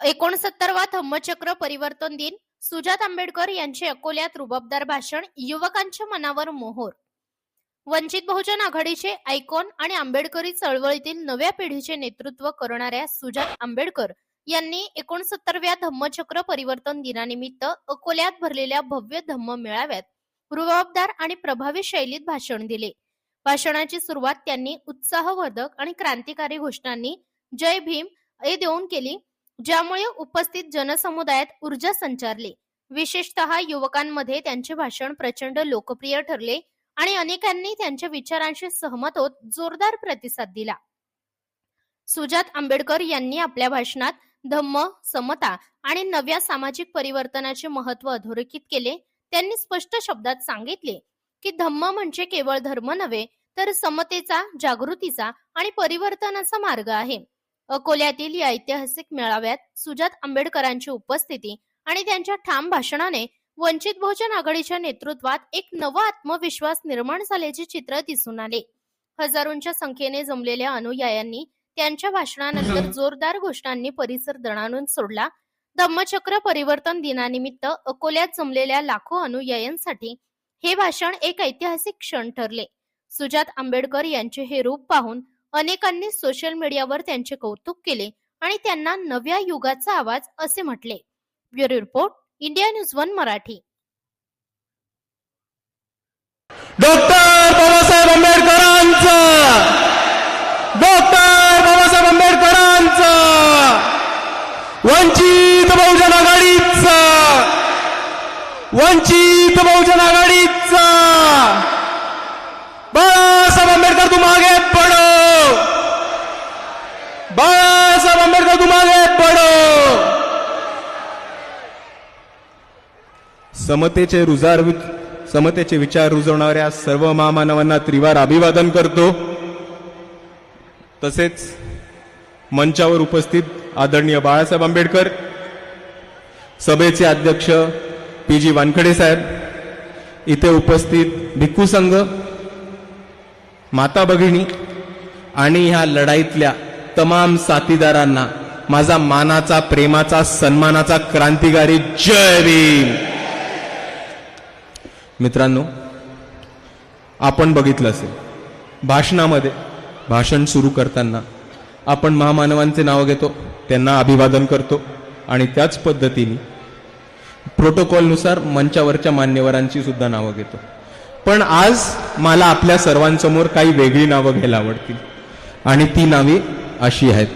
एकोणसत्तरवा धम्मचक्र परिवर्तन दिन. सुजात आंबेडकर यांचे अकोल्यात रुबाबदार भाषण. युवकांच्या मनावर मोहोर. वंचित बहुजन आघाडीचे आयकॉन आणि आंबेडकरी चळवळीतील नव्या पिढीचे नेतृत्व करणाऱ्या सुजात आंबेडकर यांनी एकोणसत्तरव्या धम्मचक्र परिवर्तन दिनानिमित्त अकोल्यात भरलेल्या भव्य धम्म मेळाव्यात रुबाबदार आणि प्रभावी शैलीत भाषण दिले. भाषणाची सुरुवात त्यांनी उत्साहवर्धक आणि क्रांतिकारी घोषणांनी जय भीम हे देऊन केली. ज्यामुळे उपस्थित जनसमुदायात ऊर्जा संचारली. विशेषतः युवकांमध्ये त्यांचे भाषण प्रचंड लोकप्रिय ठरले आणि अनेकांनी त्यांच्या विचारांशी सहमत होत जोरदार प्रतिसाद दिला. सुजात आंबेडकर यांनी आपल्या भाषणात धम्म समता आणि नव्या सामाजिक परिवर्तनाचे महत्त्व अधोरेखित केले. त्यांनी स्पष्ट शब्दात सांगितले की धम्म म्हणजे केवळ धर्म नव्हे तर समतेचा जागृतीचा आणि परिवर्तनाचा मार्ग आहे. अकोल्यातील या ऐतिहासिक मेळाव्यात सुजात आंबेडकरांची उपस्थिती आणि त्यांच्या ठाम भाषणाने वंचित बहुजन आघाडीच्या नेतृत्वात एक नवा आत्मविश्वास निर्माण झाल्याचे चित्र दिसून आले. हजारोंच्या संख्येने जमलेल्या अनुयायांनी त्यांच्या भाषणानंतर जोरदार घोषणांनी परिसर दणाणून सोडला. धम्मचक्र परिवर्तन दिनानिमित्त अकोल्यात जमलेल्या लाखो अनुयायांसाठी हे भाषण एक ऐतिहासिक क्षण ठरले. सुजात आंबेडकर यांचे हे रूप पाहून अनेकांनी सोशल मीडियावर त्यांचे कौतुक केले आणि त्यांना नव्या युगाचा आवाज असे म्हटले. Bureau report India news one Marathi. Doctor Babasaheb आंबेडकरांचा! डॉक्टर बाबासाहेब आंबेडकरांचा! वंचित बहुजन आघाडीचा! वंचित बहुजन आघाडीचा! बाळासाहेब आंबेडकर तू मागे बाळासाहेब पडो. समतेचे रुजार समतेचे विचार रुजवणाऱ्या सर्व महामानवांना त्रिवार अभिवादन करतो. तसेच मंचावर उपस्थित आदरणीय बाळासाहेब आंबेडकर सभेचे अध्यक्ष पी जी वानखडे साहेब इथे उपस्थित भिक्खू संघ माता भगिनी आणि ह्या लढाईतल्या तमाम साथीदारांना माझा मानाचा प्रेमाचा सन्मानाचा क्रांतिकारी जय भीम. मित्रांनो आपण बघितलं असेल भाषणामध्ये भाषण सुरू करताना आपण महामानवांचे नाव घेतो त्यांना अभिवादन करतो आणि त्याच पद्धतीने प्रोटोकॉलनुसार मंचावरच्या मान्यवरांची सुद्धा नावं घेतो. पण आज मला आपल्या सर्वांसमोर काही वेगळी नावं घ्यायला आवडतील आणि ती नावे अशी आहेत.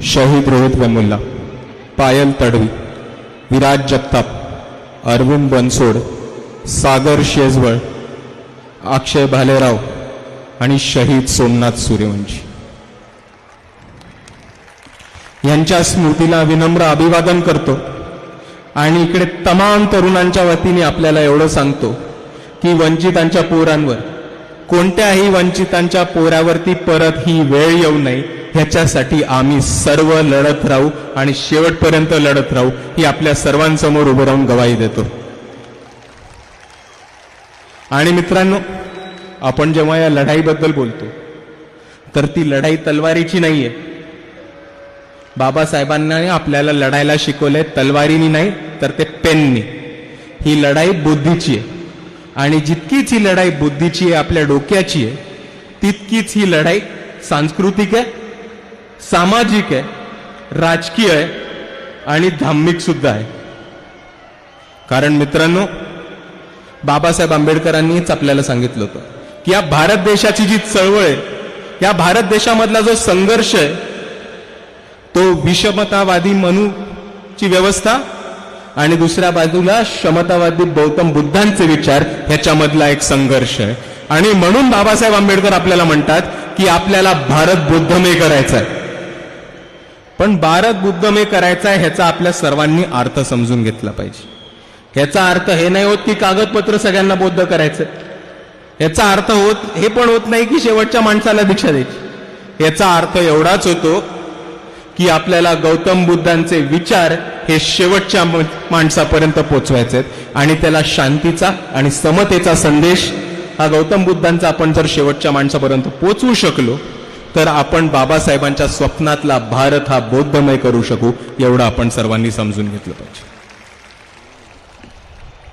शहीद रोहित वेमुल्ला पायल तडवी विराज जगताप अरविंद बनसोड सागर शेजवळ अक्षय भालेराव आणि शहीद सोमनाथ सूर्यवंशी. यांच्या स्मृतीला विनम्र अभिवादन करतो आणि इकडे तमाम तरुणांच्या वतीने आपल्याला एवढं सांगतो की वंचितांच्या पोरांवर कोणत्याही वंचितांच्या पोरावरती परत ही वेळ येऊ नये ह्याच्यासाठी आम्ही सर्व लढत राहू आणि शेवटपर्यंत लढत राहू ही आपल्या सर्वांसमोर उभं राहून गवाही देतो. आणि मित्रांनो आपण जेव्हा या लढाईबद्दल बोलतो तर ती लढाई तलवारीची नाहीये बाबासाहेबांना आपल्याला लढायला शिकवलंय तलवारीनी नाही तर ते पेननी. ही लढाई बुद्धीची आहे. आणि जितकीच ही लढाई बुद्धीची आहे आपल्या डोक्याची आहे तितकीच ही लढाई सांस्कृतिक आहे सामाजिक आहे राजकीय आहे आणि धार्मिक सुद्धा आहे. कारण मित्रांनो बाबासाहेब आंबेडकरांनीच आपल्याला सांगितलं होतं की या भारत देशाची जी चळवळ आहे या भारत देशामधला जो संघर्ष आहे तो विषमतावादी मनूची व्यवस्था आणि दुसऱ्या बाजूला क्षमतावादी गौतम बुद्धांचे विचार ह्याच्यामधला एक संघर्ष आहे. आणि म्हणून बाबासाहेब आंबेडकर आपल्याला म्हणतात की आपल्याला भारत बुद्धमय करायचा आहे. पण भारत बुद्धमय करायचा आहे ह्याचा आपल्या सर्वांनी अर्थ समजून घेतला पाहिजे. ह्याचा अर्थ हे नाही होत की कागदपत्र सगळ्यांना बौद्ध करायचं. ह्याचा अर्थ होत हे पण होत नाही की शेवटच्या माणसाला दीक्षा द्यायची. याचा अर्थ एवढाच होतो की आपल्याला गौतम बुद्धांचे विचार हे शेवटच्या माणसापर्यंत पोचवायचे आहेत आणि त्याला शांतीचा आणि समतेचा संदेश हा गौतम बुद्धांचा आपण जर शेवटच्या माणसापर्यंत पोचवू शकलो तर आपण बाबासाहेबांच्या स्वप्नातला भारत हा बौद्धमय करू शकू एवढं आपण सर्वांनी समजून घेतलं पाहिजे.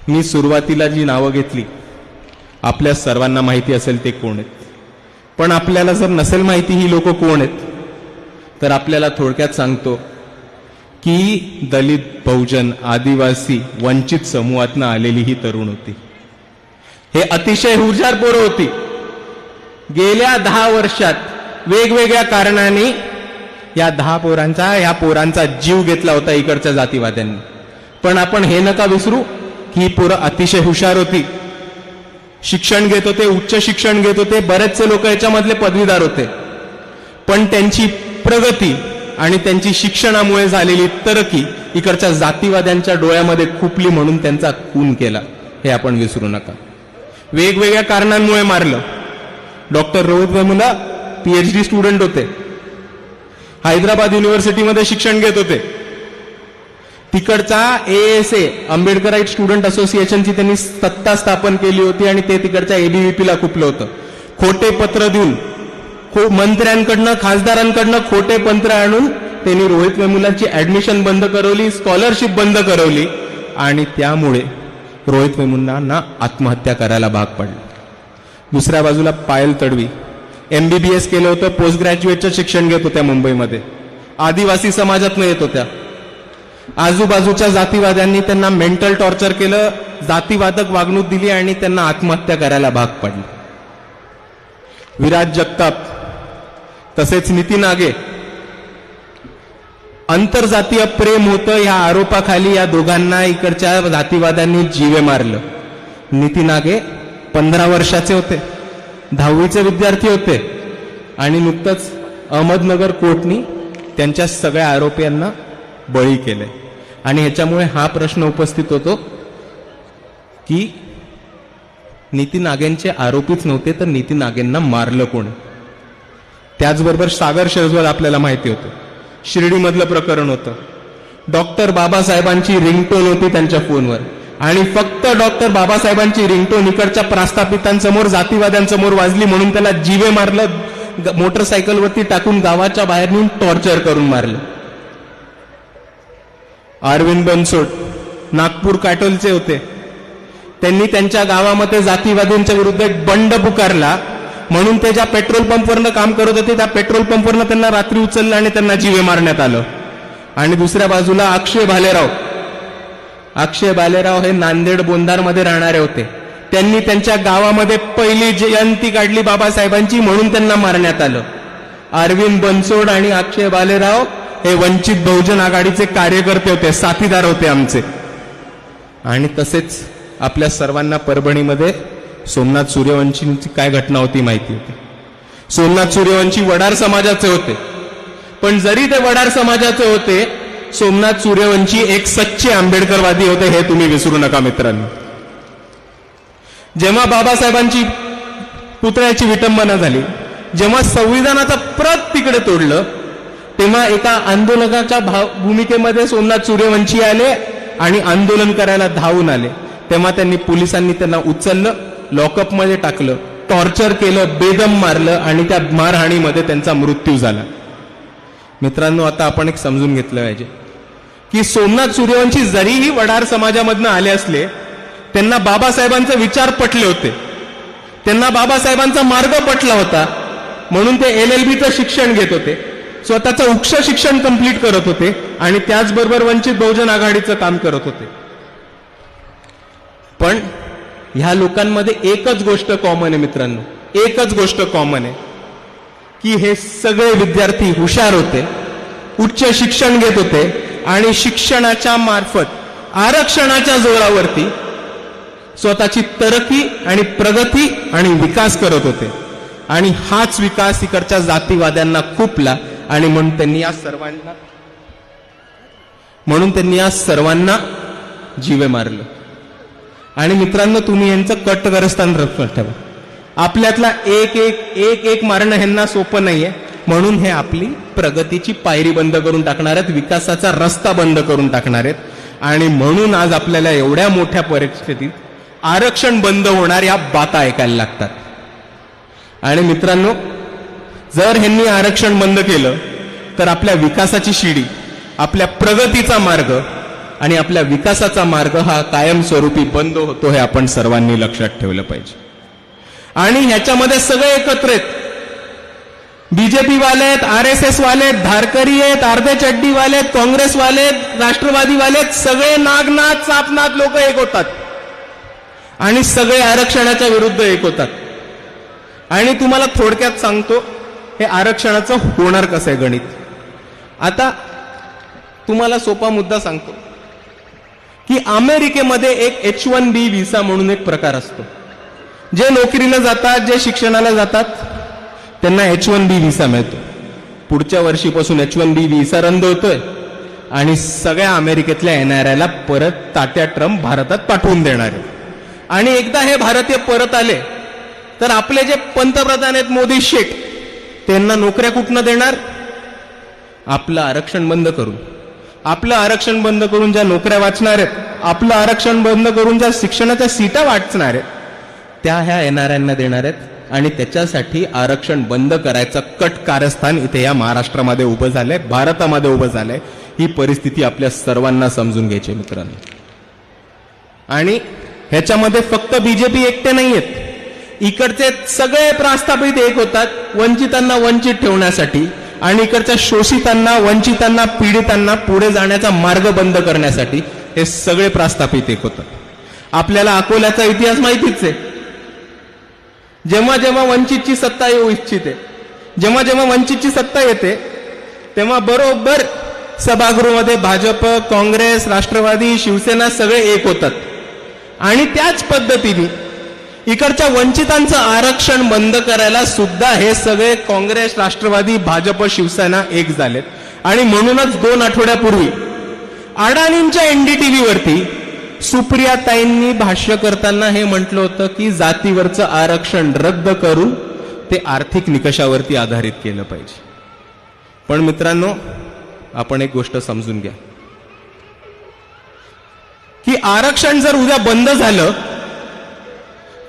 मी सुरुवातीला जी नावं घेतली आपल्या सर्वांना माहिती असेल ते कोण आहेत. पण आपल्याला जर नसेल माहिती ही लोक कोण आहेत तर आपल्याला थोडक्यात सांगतो की दलित बहुजन आदिवासी वंचित समूहातनं आलेली ही तरुण होती. हे अतिशय हुशार पोरं होती. गेल्या दहा वर्षात वेगवेगळ्या कारणाने या दहा पोरांचा या पोरांचा जीव घेतला होता इकडच्या जातीवाद्यांनी. पण आपण हे नका विसरू की ही पोरं अतिशय हुशार होती. शिक्षण घेत होते उच्च शिक्षण घेत होते बरेचसे लोक याच्यामधले पदवीदार होते. पण त्यांची प्रगती आणि त्यांची शिक्षणामुळे झालेली तरकी इकडच्या जातीवाद्यांच्या डोळ्यामध्ये खुपली म्हणून त्यांचा खून केला. हे आपण विसरू नका. वेगवेगळ्या कारणांमुळे मारलं. Doctor Rohit Vemula PhD student होते. हैदराबाद युनिव्हर्सिटीमध्ये शिक्षण घेत होते. तिकडचा एएसए ए आंबेडकराईट स्टुडंट असोसिएशनची त्यांनी सत्ता स्थापन केली होती आणि ते तिकडच्या एबीव्हीपीला खुपलं होतं. खोटे पत्र देऊन खो- मंत्र्यांकडनं खासदारांकडनं खोटे पत्र आणून त्यांनी रोहित वेमुलांची ऍडमिशन बंद करवली स्कॉलरशिप बंद करवली आणि त्यामुळे रोहित वेमुलांना आत्महत्या करायला भाग पडलं. दुसऱ्या बाजूला पायल तडवी. एमबीबीएस केलं होतं पोस्ट ग्रॅज्युएटचं शिक्षण घेत होत्या मुंबईमध्ये. आदिवासी समाजातनं येत होत्या. आजूबाजूच्या जातीवाद्यांनी त्यांना मेंटल टॉर्चर केलं जातीवादक वागणूक दिली आणि त्यांना आत्महत्या करायला भाग पडली. विराज जगताप तसेच नितीन आगे. आंतरजातीय प्रेम होतं या आरोपाखाली या दोघांना इकडच्या जातीवाद्यांनी जीवे मारलं. नितीन आगे पंधरा वर्षाचे होते. दहावीचे विद्यार्थी होते. आणि नुकतंच अहमदनगर कोर्टनी त्यांच्या सगळ्या आरोपींना बळी केले. आणि ह्याच्यामुळे हा प्रश्न उपस्थित होतो की नितीन नागेंचे आरोपीच नव्हते तर नितीन नागेंना मारलं कोण? त्याचबरोबर सागर शेजवाल आपल्याला माहिती होतं. शिर्डीमधलं प्रकरण होतं. डॉक्टर बाबासाहेबांची रिंगटोन होती त्यांच्या फोनवर. आणि फक्त डॉक्टर बाबासाहेबांची रिंगटोन इकडच्या प्रास्थापितांसमोर जातीवाद्यांसमोर वाजली म्हणून त्याला जीवे मारलं मोटरसायकलवरती टाकून गावाच्या बाहेर नेऊन टॉर्चर करून मारलं. अरविंद बनसोड नागपूर काटोलचे होते. त्यांनी त्यांच्या गावामध्ये जातीवादींच्या विरुद्ध एक बंड पुकारला म्हणून ते ज्या पेट्रोल पंपवरनं काम करत होते त्या पेट्रोल पंपवरनं त्यांना रात्री उचललं आणि त्यांना जीवे मारण्यात आलं. आणि दुसऱ्या बाजूला अक्षय भालेराव अक्षय बालेराव हे नांदेड बोंदारमध्ये राहणारे होते. त्यांनी त्यांच्या गावामध्ये पहिली जयंती काढली बाबासाहेबांची म्हणून त्यांना मारण्यात आलं. अरविंद बनसोड आणि अक्षय बालेराव हे वंचित बहुजन आघाडीचे कार्यकर्ते होते साथीदार होते आमचे. आणि तसेच आपल्या सर्वांना परभणीमध्ये सोमनाथ सूर्यवंशींची काय घटना होती माहिती होती. सोमनाथ सूर्यवंशी वडार समाजाचे होते. पण जरी ते वडार समाजाचे होते सोमनाथ सूर्यवंशी एक सच्चे आंबेडकरवादी होते हे तुम्ही विसरू नका मित्रांनो. जेव्हा बाबासाहेबांची पुतळ्याची विटंबना झाली जेव्हा संविधानाचं प्रत तिकडे तोडलं तेव्हा एका आंदोलकाच्या भाव भूमिकेमध्ये सोमनाथ सूर्यवंशी आले आणि आंदोलन करायला धावून आले. तेव्हा त्यांनी पोलिसांनी त्यांना उचललं लॉकअपमध्ये टाकलं टॉर्चर केलं बेदम मारलं आणि त्या मारहाणीमध्ये त्यांचा मृत्यू झाला. मित्रांनो आता आपण एक समजून घेतलं पाहिजे. की सोमनाथ सूर्यवंशी जरीही वडार समाजामधनं आले असले त्यांना बाबासाहेबांचे विचार पटले होते. त्यांना बाबासाहेबांचा मार्ग पटला होता. म्हणून ते एल एल बीचं शिक्षण घेत होते. स्वतःचं उक्ष शिक्षण कंप्लीट करत होते आणि त्याचबरोबर वंचित बहुजन आघाडीचं काम करत होते. पण ह्या लोकांमध्ये एकच गोष्ट कॉमन आहे मित्रांनो. एकच गोष्ट कॉमन आहे की हे सगळे विद्यार्थी हुशार होते उच्च शिक्षण घेत होते आणि शिक्षणाच्या मार्फत आरक्षणाच्या जोरावरती स्वतःची तरकी आणि प्रगती आणि विकास करत होते. आणि हाच विकास इकडच्या जातीवाद्यांना खुपला आणि म्हणून त्यांनी या सर्वांना म्हणून त्यांनी या सर्वांना जीवे मारलं. आणि मित्रांनो तुम्ही यांचं कट्टगरस्थान रखत ठेवा. आपल्यातला एक एक एक एक मारणं ह्यांना सोपं नाहीये. म्हणून हे आपली प्रगतीची पायरी बंद करून टाकणार आहेत विकासाचा रस्ता बंद करून टाकणार आहेत. आणि म्हणून आज आपल्याला एवढ्या मोठ्या परिस्थितीत आरक्षण बंद होणार या बाता ऐकायला लागतात. आणि मित्रांनो जर ह्यांनी आरक्षण बंद केलं तर आपल्या विकासाची शिडी आपल्या प्रगतीचा मार्ग आणि आपल्या विकासाचा मार्ग हा कायमस्वरूपी बंद होतो हे आपण सर्वांनी लक्षात ठेवलं पाहिजे. आणि ह्याच्यामध्ये सगळे एकत्र आहेत. बीजेपी वाले आहेत आर एस एस वाले आहेत धारकरी आहेत अर्धे चड्डी वाले आहेत काँग्रेस वाले आहेत राष्ट्रवादी वाले आहेत सगळे नागनाथ सापनाथ लोक एक होतात. आणि सगळे आरक्षणाच्या विरुद्ध एक होतात. आणि तुम्हाला थोडक्यात सांगतो हे आरक्षणाचं होणार कसं आहे गणित? आता तुम्हाला सोपा मुद्दा सांगतो की अमेरिकेमध्ये एक एच वन बी व्हिसा म्हणून एक प्रकार असतो. जे नोकरीला जातात जे शिक्षणाला जातात त्यांना एच वन बी व्हिसा मिळतो. पुढच्या वर्षीपासून एच वन बी व्हिसा रद्द होतोय आणि सगळ्या अमेरिकेतल्या एनआरआयला परत तात्या ट्रम्प भारतात पाठवून देणार आहे आणि एकदा हे भारतीय परत आले तर आपले जे पंतप्रधान आहेत मोदी शेठ त्यांना नोकऱ्या कुठनं देणार? आपलं आरक्षण बंद करून. आपलं आरक्षण बंद करून ज्या नोकऱ्या वाचणार आहेत आपलं आरक्षण बंद करून ज्या शिक्षणाच्या सीटा वाचणार आहेत त्या ह्या येणाऱ्यांना देणार आहेत. आणि त्याच्यासाठी आरक्षण बंद करायचं कट कारस्थान इथे या महाराष्ट्रामध्ये उभं झालंय भारतामध्ये उभं झालंय. ही परिस्थिती आपल्या सर्वांना समजून घ्यायची मित्रांनो. आणि ह्याच्यामध्ये फक्त बीजेपी एकटे नाहीयेत. इकडचे सगळे प्रास्थापित एक होतात वंचितांना वंचित ठेवण्यासाठी आणि इकडच्या शोषितांना वंचितांना पीडितांना पुढे जाण्याचा मार्ग बंद करण्यासाठी हे सगळे प्रास्थापित एक होतात. आपल्याला अकोल्याचा इतिहास माहितीच आहे. जेव्हा जेव्हा वंचितची सत्ता येऊ इच्छिते जेव्हा जेव्हा वंचितची सत्ता येते तेव्हा बरोबर सभागृहामध्ये भाजप काँग्रेस राष्ट्रवादी शिवसेना सगळे एक होतात. आणि त्याच पद्धतीने इकडच्या वंचितांचं आरक्षण बंद करायला सुद्धा हे सगळे काँग्रेस राष्ट्रवादी भाजप शिवसेना एक झालेत. आणि म्हणूनच दोन आठवड्यापूर्वी अडाणींच्या एनडीटीव्हीवरती सुप्रियाताईंनी भाष्य करताना हे म्हटलं होतं की जातीवरचं आरक्षण रद्द करून ते आर्थिक निकषावरती आधारित केलं पाहिजे. पण मित्रांनो आपण एक गोष्ट समजून घ्या. की आरक्षण जर उद्या बंद झालं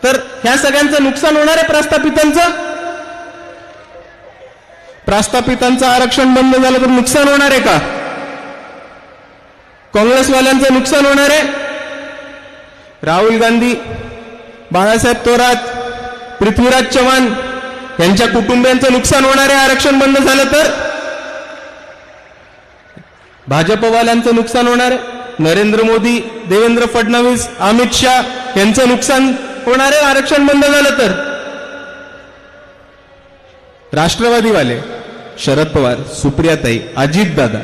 तर ह्या सगळ्यांचं नुकसान होणार आहे प्रस्थापितांचं? प्रस्थापितांचं आरक्षण बंद झालं तर नुकसान होणार आहे का? काँग्रेसवाल्यांचं नुकसान होणार आहे? राहुल गांधी बाळासाहेब थोरात पृथ्वीराज चव्हाण यांच्या कुटुंबियांचं नुकसान होणार आहे आरक्षण बंद झालं तर? भाजपवाल्यांचं नुकसान होणार? आहे नरेंद्र मोदी देवेंद्र फडणवीस अमित शाह यांचं नुकसान होणार आहे आरक्षण बंद झालं तर? राष्ट्रवादीवाले शरद पवार सुप्रियाताई अजितदादा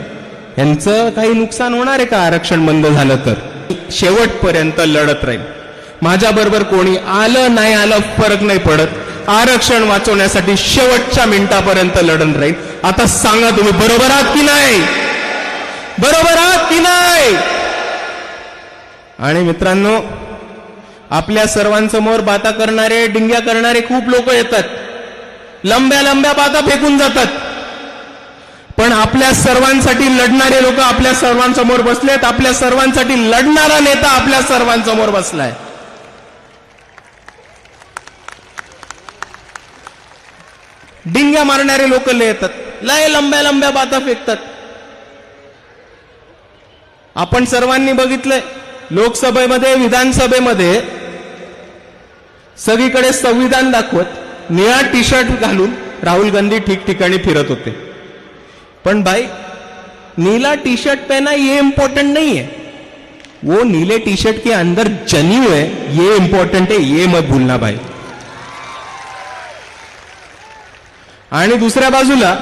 यांचं काही नुकसान होणार आहे का आरक्षण बंद झालं तर? शेवटपर्यंत लढत राहील. माझ्या बरोबर कोणी आलं नाही आलं फरक नाही पडत. आरक्षण वाचवण्यासाठी शेवटच्या मिनिटापर्यंत लढत राहील. आता सांगा तुम्ही बरोबर आहात की नाही? बरोबर आहात की नाही? आणि मित्रांनो आपल्या सर्वांसमोर बाता करणारे डिंग्या करणारे खूप लोक येतात. लंब्या लंब्या बाता फेकून जातात. पण आपल्या सर्वांसाठी लढणारे लोक आपल्या सर्वांसमोर बसलेत आपल्या सर्वांसाठी लढणारा नेता आपल्या सर्वांसमोर बसलाय. डिंग्या मारणारे लोक लय येतात. लय लंब्या लंब्या बाता फेकतात. आपण सर्वांनी बघितलंय लोकसभेमध्ये विधानसभेमध्ये सगळीकडे संविधान दाखवत निळा टी शर्ट घालून राहुल गांधी ठिकठिकाणी फिरत होते. पण भाई नीला टी शर्ट पहना ये इंपॉर्टेंट नहीं है। वो नीले टी शर्ट के अंदर जनीव है ये इंपॉर्टेंट है ये मत भूलना भाई आणि दुसऱ्या बाजूला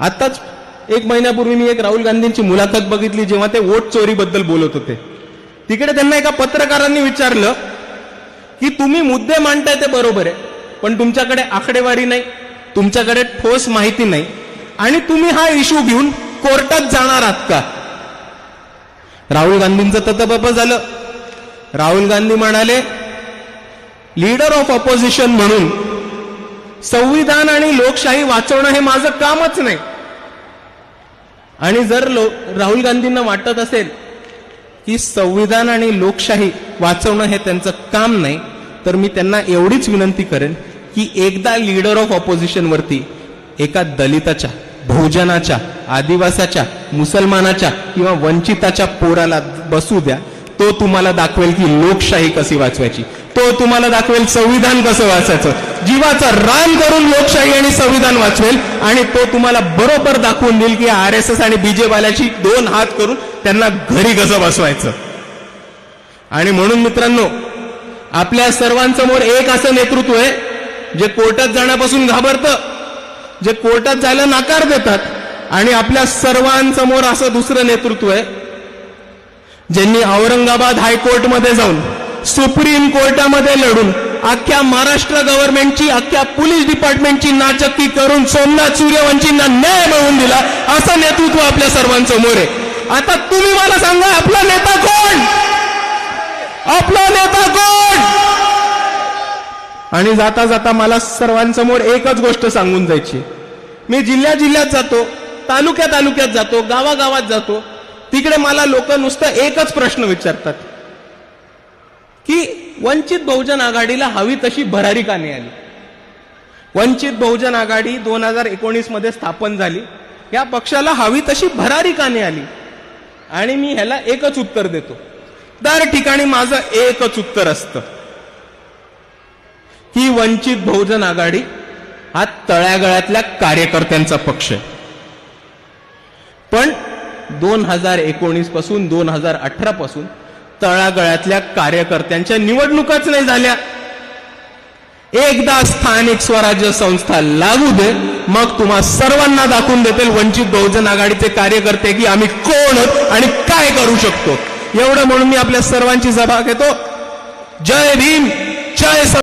आताच एक महिन्यापूर्वी मी एक राहुल गांधींची मुलाखत बघितली जेव्हा ते वोट चोरीबद्दल बोलत होते. तिकडे त्यांना एका पत्रकारांनी विचारलं की तुम्ही मुद्दे मांडताय ते बरोबर आहे पण तुमच्याकडे आकडेवारी नाही. तुमच्याकडे ठोस माहिती नाही. आणि तुम्ही हा इश्यू घेऊन कोर्टात जाणार आहात का? राहुल गांधींचं ततबप झालं. राहुल गांधी म्हणाले लीडर ऑफ ऑपोजिशन म्हणून संविधान आणि लोकशाही वाचवणं हे माझं कामच नाही. आणि जर लो राहुल गांधींना वाटत असेल की संविधान आणि लोकशाही वाचवणं हे त्यांचं काम नाही तर मी त्यांना एवढीच विनंती करेन की एकदा लीडर ऑफ ऑपोजिशनवरती एका दलिताच्या बहुजनाच्या आदिवासाच्या मुसलमानाच्या किंवा वंचिताच्या पोराला बसू द्या तो तुम्हाला दाखवेल की लोकशाही कशी वाचवायची. तो तुम्हाला दाखवेल संविधान कसं वाचायचं. जीवाचा रान करून लोकशाही आणि संविधान वाचवेल आणि तो तुम्हाला बरोबर दाखवून देईल की आर एस एस आणि बीजेवाल्याची दोन हात करून त्यांना घरी कसं बसवायचं. आणि म्हणून मित्रांनो आपल्या सर्वांसमोर एक असं नेतृत्व आहे जे कोर्टात जाण्यापासून घाबरतं जे कोर्टात जायला नाकार देतात आणि आपल्या सर्वांसमोर असं दुसरं नेतृत्व आहे ज्यांनी औरंगाबाद हायकोर्टमध्ये जाऊन सुप्रीम कोर्टामध्ये लढून अख्ख्या महाराष्ट्र गव्हर्नमेंटची अख्ख्या पोलीस डिपार्टमेंटची नाचक्की करून सोमनाथ सूर्यवंशींना न्याय मिळवून दिला असं नेतृत्व आपल्या सर्वांसमोर आहे. आता तुम्ही मला सांगा आपला नेता कोण? आपला नेता कोण? आणि जाता जाता मला सर्वांसमोर एकच गोष्ट सांगून जायची. मी जिल्ह्या जिल्ह्यात जातो तालुक्या तालुक्यात जातो गावागावात जातो. तिकडे मला लोक नुसतं एकच प्रश्न विचारतात. की वंचित बहुजन आघाडीला हवी तशी भरारी का नाही आली? वंचित बहुजन आघाडी दोन हजार एकोणीसमध्ये स्थापन झाली. या पक्षाला हवी तशी भरारी का नाही आली? आणि मी ह्याला एकच उत्तर देतो. दर ठिकाणी माझं एकच उत्तर असतं. ही वंचित बहुजन आघाडी हा तळागळातल्या कार्यकर्त्यांचा पक्ष आहे. पण दोन हजार एकोणीसपासून दोन हजार अठरा पासून तळागळातल्या कार्यकर्त्यांच्या निवडणुकाच नाही झाल्या. एकदा स्थानिक स्वराज्य संस्था लागू दे मग तुम्हा सर्वांना दाखवून देतील वंचित बहुजन आघाडीचे कार्यकर्ते की आम्ही कोण आणि काय करू शकतो. एवढं म्हणून मी आपल्या सर्वांची सभा घेतो. जय भीम जय